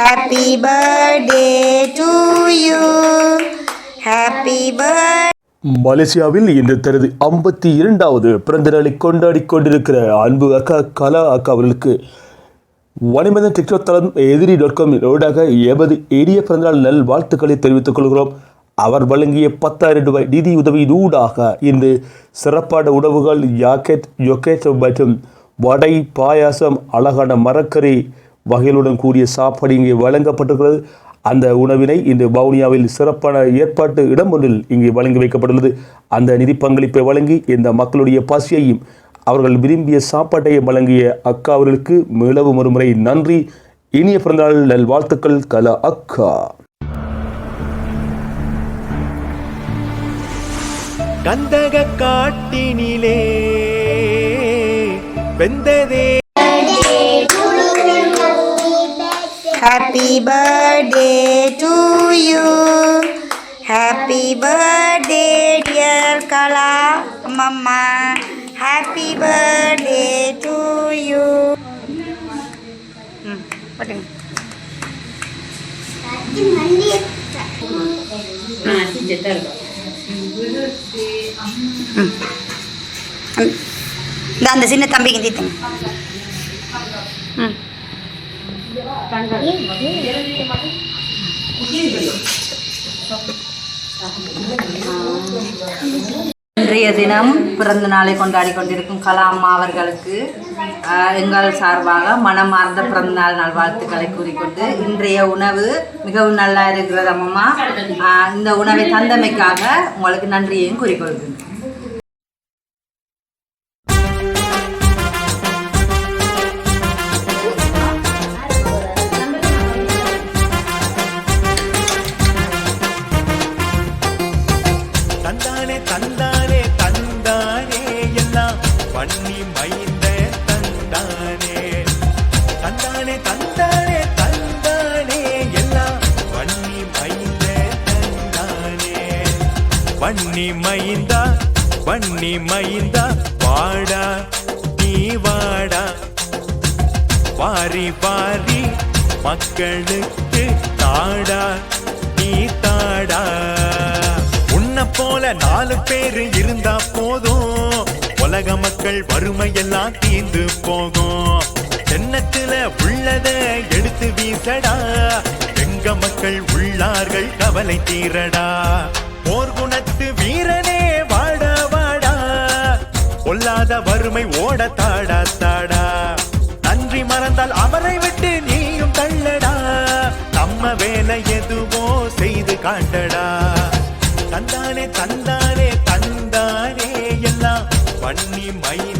Happy birthday to you happy birth மலேசியாவில் இன்று தனது ஐம்பத்தி இரண்டாவது பிறந்த நாளை கொண்டாடி கொண்டிருக்கிற அன்பு அக்கா கலா அக்கா அவர்களுக்கு வணிமதன் டிக்டாக் தளம் எதிரி டாட் காம் ரோடாக எமது எளிய பிறந்தநாள் நல் வாழ்த்துக்களை தெரிவித்துக் கொள்கிறோம். அவர் வழங்கிய பத்தாயிரம் ரூபாய் நிதி உதவியினூடாக இன்று சிறப்பான உணவுகள் யாக்கெட் யொக்கெட் மற்றும் வடை பாயாசம் அழகான மரக்கறி வகைகளுடன் கூடிய சாப்பாடு இங்கே வழங்கப்பட்டிருக்கிறது. அந்த உணவினை இன்று வவுனியாவில் சிறப்பான ஏற்பாட்டு இடம் ஒன்றில் இங்கே வழங்கி வைக்கப்பட்டுள்ளது. அந்த நிதி பங்களிப்பை வழங்கி இந்த மக்களுடைய பசியையும் அவர்கள் விரும்பிய சாப்பாட்டையும் வழங்கிய அக்கா அவர்களுக்கு மீளவும் ஒருமுறை நன்றி. இனிய பிறந்தநாள் நல் வாழ்த்துக்கள் கலா அக்கா. கந்தக காட்டினிலே வெந்ததே Happy birthday to you. Happy birthday, dear Kala Mama. Happy birthday to you. ம், போட்டுங்க. ம். இந்த அந்த சின்ன தம்பிக்கு தீத்துங்க இன்றைய தினம் பிறந்த நாளை கொண்டாடி கொண்டிருக்கும் கலாம்மா அவர்களுக்கு எங்கள் சார்பாக மனமார்ந்த பிறந்த நாள் நல்வாழ்த்துக்களை கூறிக்கொண்டு இன்றைய உணவு மிகவும் நல்லா இருக்கிறது அம்மா. இந்த உணவை தந்தமைக்காக உங்களுக்கு நன்றியையும் கூறிக்கொள்கிறேன் வன்னி மைந்தா வன்னி மைந்தா வாடா நீ வாடா. வாரி வாரி மக்களுக்கு தாடா நீ தாடா. உன்ன போல நாலு பேரு இருந்தா போதும். உலக மக்கள் வறுமையெல்லாம் தீர்ந்து போகும். தென்னத்துல உள்ளத எடுத்து வீசடா. எங்க மக்கள் உள்ளார்கள் கவலை தீரடா. போர் பொல்லாத வறுமை ஓட தாடா தாடா. நன்றி மறந்தால் அவரை விட்டு நீயும் தள்ளடா. நம்ம வேலை எதுவோ செய்து காட்டடா. தந்தானே தந்தானே தந்தானே எல்லாம் பண்ணி மைந்த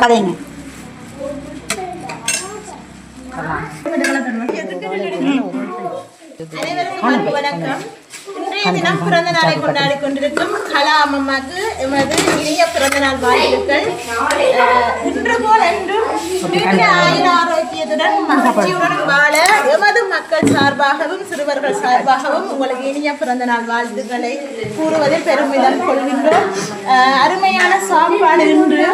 கதைங்க அனைவருக்கும் வணக்கம். இன்றைய தினம் பிறந்த நாளை கொண்டாடி கொண்டிருக்கும் கலா அம்மாக்கு எமது இனிய பிறந்த நாள் வாழ்த்துக்கள். இன்று போல் என்றும் நீண்ட ஆயுள் ஆரோக்கிய தைரியத்துடன் மகிழ்ச்சியுடன் வாழ எமது மக்கள் சார்பாகவும் சிறுவர்கள் சார்பாகவும் உங்களுக்கு இனிய பிறந்த நாள் வாழ்த்துக்களை கூறுவதில் பெருமிதம் கொள்கின்றோம். அருமையான சாப்பாடு இன்று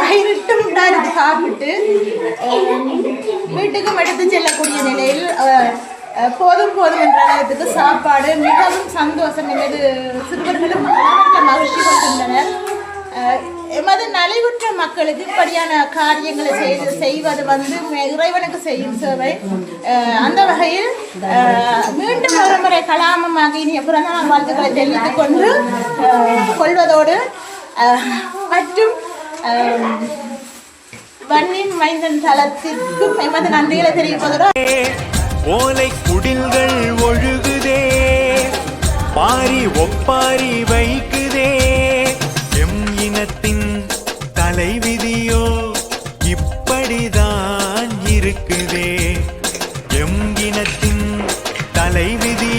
வயிறிட்டு சாப்பிட்டு வீட்டுக்கும் எடுத்து செல்லக்கூடிய நிலையில் போதும் போதும் என்ற அளவுக்கு சாப்பாடு. மிகவும் சந்தோஷம். எமது சிறுவர்களும் மகிழ்ச்சி கொள்கின்றனர் எமது நலிவுற்ற மக்களுக்கு இப்படியான காரியங்களை செய்து செய்வது வந்து இறைவனுக்கு செய்யும் சேவை. அந்த வகையில் மீண்டும் ஒரு முறை கலாமமாக இனிய பிறந்தநாள் வாழ்த்துக்களை தெரிவித்துக் கொண்டு கொள்வதோடு மற்றும் வன்னின் மைந்தன் தளத்திற்கும் எமது நன்றிகளை தெரிவிப்பதோடு ஓலை குடில்கள் வைக்குதே. பாரி ஒப்பாரி வைக்குதே. எம் இனத்தின் தலைவிதியோ இப்படிதான் இருக்குதே. எம் இனத்தின் தலைவிதியோ